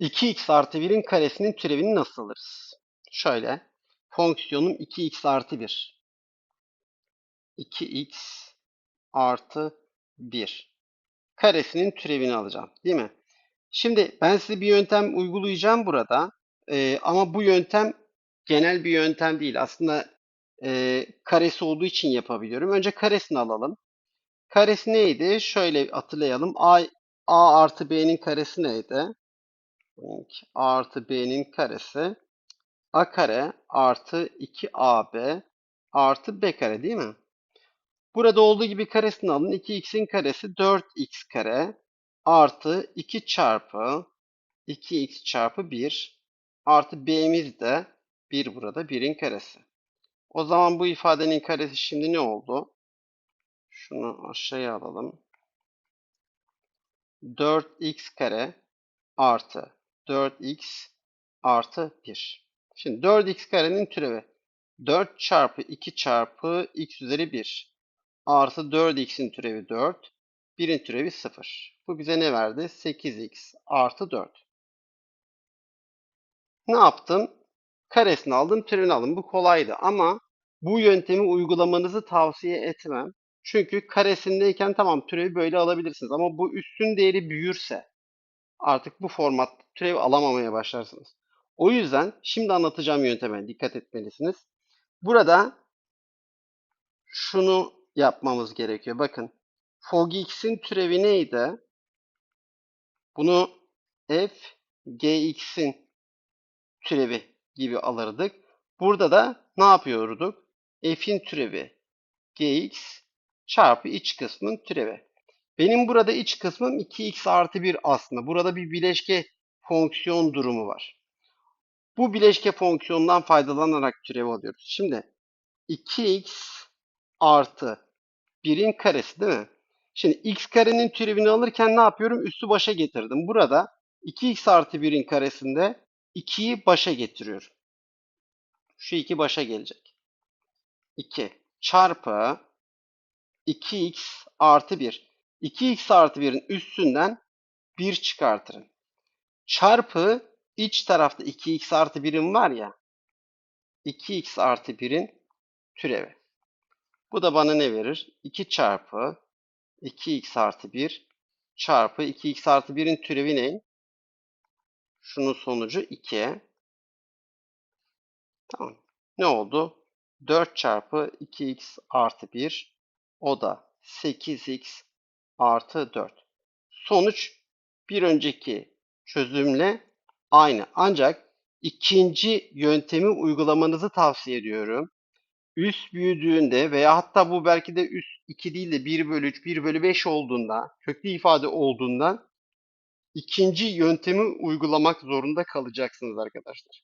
2x artı 1'in karesinin türevini nasıl alırız? Şöyle. Fonksiyonum 2x artı 1. 2x artı 1. Karesinin türevini alacağım. Değil mi? Şimdi ben size bir yöntem uygulayacağım burada. Ee, ama bu yöntem genel bir yöntem değil. Aslında e, karesi olduğu için yapabiliyorum. Önce karesini alalım. Karesi neydi? Şöyle hatırlayalım. A, A artı B'nin karesi neydi? A artı B'nin karesi A kare artı 2AB artı B kare değil mi? Burada olduğu gibi karesini alın. 2x'in karesi 4x kare artı 2 çarpı 2x çarpı 1 artı b'miz de 1 burada 1'in karesi. O zaman bu ifadenin karesi şimdi ne oldu? Şunu aşağıya alalım. 4x kare artı 4x artı 1. Şimdi 4x karenin türevi 4 çarpı 2 çarpı x üzeri 1 artı 4x'in türevi 4. 1'in türevi 0. Bu bize ne verdi? 8x artı 4. Ne yaptım? Karesini aldım, türevini aldım. Bu kolaydı ama bu yöntemi uygulamanızı tavsiye etmem. Çünkü karesindeyken tamam türevi böyle alabilirsiniz ama bu üstün değeri büyürse artık bu format türev alamamaya başlarsınız. O yüzden şimdi anlatacağım yönteme dikkat etmelisiniz. Burada şunu yapmamız gerekiyor. Bakın fogx'in türevi neydi? Bunu f gx'in türevi gibi alırdık. Burada da ne yapıyorduk? f'in türevi gx çarpı iç kısmın türevi. Benim burada iç kısmım 2x artı 1 aslında. Burada bir bileşke fonksiyon durumu var. Bu bileşke fonksiyonundan faydalanarak türevi alıyoruz. Şimdi 2x artı 1'in karesi değil mi? Şimdi x karenin türevini alırken ne yapıyorum? Üstü başa getirdim. Burada 2x artı 1'in karesinde 2'yi başa getiriyorum. Şu 2 başa gelecek. 2 çarpı 2x artı 1. 2x artı 1'in üstünden 1 çıkartırım. Çarpı iç tarafta 2x artı 1'in var ya 2x artı 1'in türevi. Bu da bana ne verir? 2 çarpı 2x artı 1 çarpı 2x artı 1'in türevi ne? Şunun sonucu 2. Tamam. Ne oldu? 4 çarpı 2x artı 1 o da 8x artı 4. Sonuç bir önceki çözümle aynı. Ancak ikinci yöntemi uygulamanızı tavsiye ediyorum. Üst büyüdüğünde veya hatta bu belki de üst 2 değil de 1 bölü 3, 1 bölü 5 olduğunda, köklü ifade olduğunda ikinci yöntemi uygulamak zorunda kalacaksınız arkadaşlar.